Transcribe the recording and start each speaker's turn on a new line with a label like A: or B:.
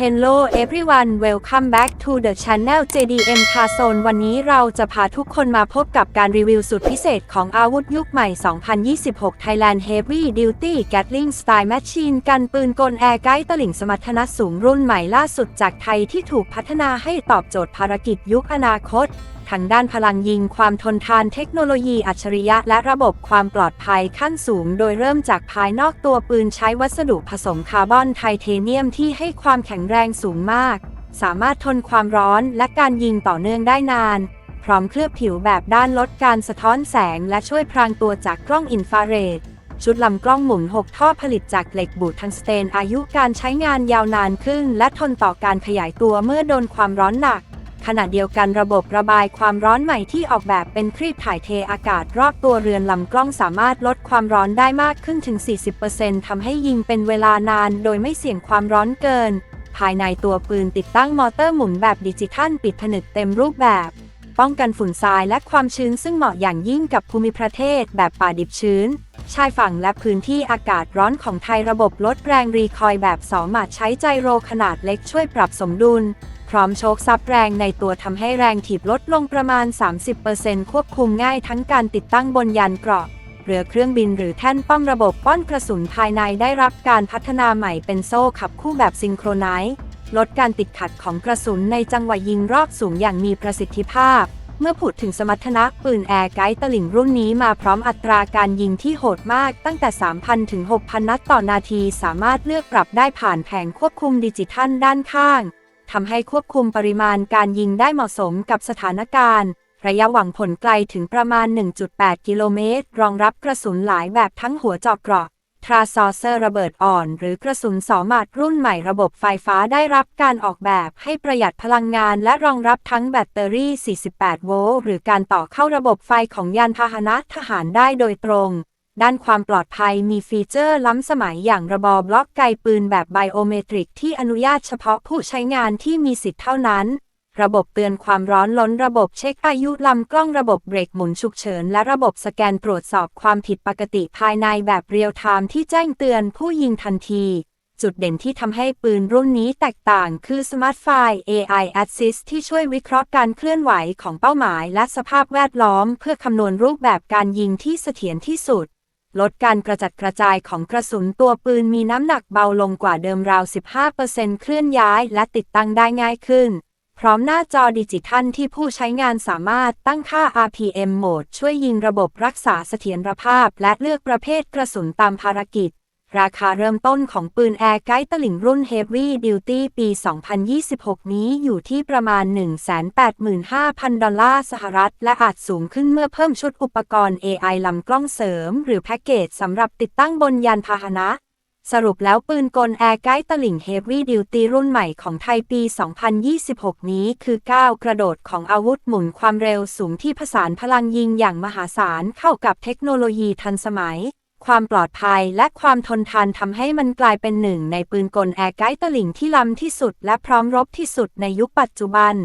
A: Hello everyone welcome back to the channel JDM Car Zone วันนี้เราจะพาทุกคนมาพบกับการรีวิวสุดพิเศษของอาวุธยุคใหม่ 2026 Thailand Heavy Duty Gatling Style Machine กันปืนกลแอร์ไกด์ตลิ่งสมรรถนะสูงรุ่นใหม่ล่าสุดจากไทยที่ถูกพัฒนาให้ตอบโจทย์ภารกิจยุคอนาคต ทั้งด้านพลังยิงความทนทานเทคโนโลยีอัจฉริยะและระบบความปลอดภัยขั้นสูง โดยเริ่มจากภายนอกตัวปืนใช้วัสดุผสมคาร์บอนไทเทเนียมที่ให้ความแข็งแรงสูงมาก สามารถทนความร้อนและการยิงต่อเนื่องได้นาน พร้อมเคลือบผิวแบบด้านลดการสะท้อนแสงและช่วยพรางตัวจากกล้องอินฟราเรดชุดลำกล้องหมุน 6 ท่อผลิตจากเหล็กบูทังสเตนอายุการใช้งานยาวนานขึ้น และทนต่อการขยายตัวเมื่อโดนความร้อนหนัก ขณะเดียวกันระบบระบายความร้อนใหม่ที่ออกแบบเป็นครีบถ่ายเทอากาศรอบตัวเรือนลำกล้องสามารถลดความร้อนได้มากขึ้นถึง 40%ทำให้ยิงเป็นเวลานานโดยไม่เสี่ยงความร้อนเกิน ภายในตัวปืนติดตั้งมอเตอร์หมุนแบบดิจิทัลปิดผนึกเต็มรูปแบบ ป้องกันฝุ่นทรายและความชื้นซึ่งเหมาะอย่างยิ่งกับภูมิประเทศแบบป่าดิบชื้นชายฝั่งและพื้นที่อากาศร้อนของไทยระบบลดแรงรีคอยล์แบบสองหมาดใช้ไจโรขนาดเล็กช่วยปรับสมดุล พร้อมโชคซับแรงในตัวทำให้แรงถีบลดลงประมาณ 30%ควบคุมง่ายทั้งการติดตั้งบนยานเกราะเรือเครื่องบินหรือแท่นป้อมระบบป้อนกระสุนภายในได้รับการพัฒนาใหม่เป็นโซ่ขับคู่แบบซิงโครไนซ์ลดการติดขัดของกระสุนในจังหวะยิงรอบสูงอย่างมีประสิทธิภาพ เมื่อพูดถึงสมรรถนะปืนแอร์ไกด์ตลิ่งรุ่นนี้มาพร้อมอัตราการยิงที่โหดมากตั้งแต่ 3,000 ถึง 6,000 นัดต่อนาที สามารถเลือกปรับได้ผ่านแผงควบคุมดิจิทัลด้านข้างำให้ควบคุมปริมาณการยิงได้เหมาะสมกับสถานการณ์ ระยะหวังผลไกลถึงประมาณ 1.8 กิโลเมตร รองรับกระสุนหลายแบบทั้งหัวจอกเกราะทราซอเซอร์ระเบิดอ่อน หรือกระสุนสอมาดรุ่นใหม่ระบบไฟฟ้าได้รับการออกแบบให้ประหยัดพลังงานและรองรับทั้งแบตเตอรี่ 48 โวลต์หรือการต่อเข้าระบบไฟของยานพาหนะทหารได้โดยตรง ด้านความปลอดภัยมีฟีเจอร์ล้ำสมัยอย่างระบอบล็อกไกปืนแบบไบโอเมตริกที่อนุญาตเฉพาะผู้ใช้งานที่มีสิทธิ์เท่านั้น ระบบเตือนความร้อนล้นระบบเช็คอายุลำกล้องระบบเบรกหมุนฉุกเฉิน และระบบสแกนตรวจสอบความผิดปกติภายในแบบเรียลไทม์ที่แจ้งเตือนผู้ยิงทันที จุดเด่นที่ทำให้ปืนรุ่นนี้แตกต่างคือสมาร์ทไฟ AI Assist ที่ช่วยวิเคราะห์การเคลื่อนไหวของเป้าหมาย และสภาพแวดล้อม เพื่อคำนวณรูปแบบการยิงที่เสถียรที่สุด ลดการกระจัดกระจายของกระสุนตัวปืนมีน้ำหนักเบาลงกว่าเดิมราว 15%เคลื่อนย้ายและติดตั้งได้ง่ายขึ้น พร้อมหน้าจอดิจิทัลที่ผู้ใช้งานสามารถตั้งค่า RPM โหมดช่วยยิงระบบรักษาเสถียรภาพ และเลือกประเภทกระสุนตามภารกิจ ราคาเริ่มต้นของปืนแอร์ไกด์ตลิ่งรุ่น Heavy Duty ปี 2026 นี้อยู่ที่ประมาณ 185,000 ดอลลาร์สหรัฐ และอาจสูงขึ้นเมื่อเพิ่มชุดอุปกรณ์ AI ลำกล้องเสริม หรือแพ็กเกจสำหรับติดตั้งบนยานพาหนะ สรุปแล้วปืนกลแอร์ไกด์ตลิ่ง Heavy Duty รุ่นใหม่ของไทยปี 2026 นี้คือก้าวกระโดดของอาวุธหมุนความเร็วสูงที่ผสานพลังยิงอย่างมหาศาลเข้ากับเทคโนโลยีทันสมัย ความปลอดภัยและความทนทานทำให้มันกลายเป็นหนึ่งในปืนกลแอร์ไกด์ตลิ่งที่ล้ำที่สุดและพร้อมรบที่สุดในยุคปัจจุบัน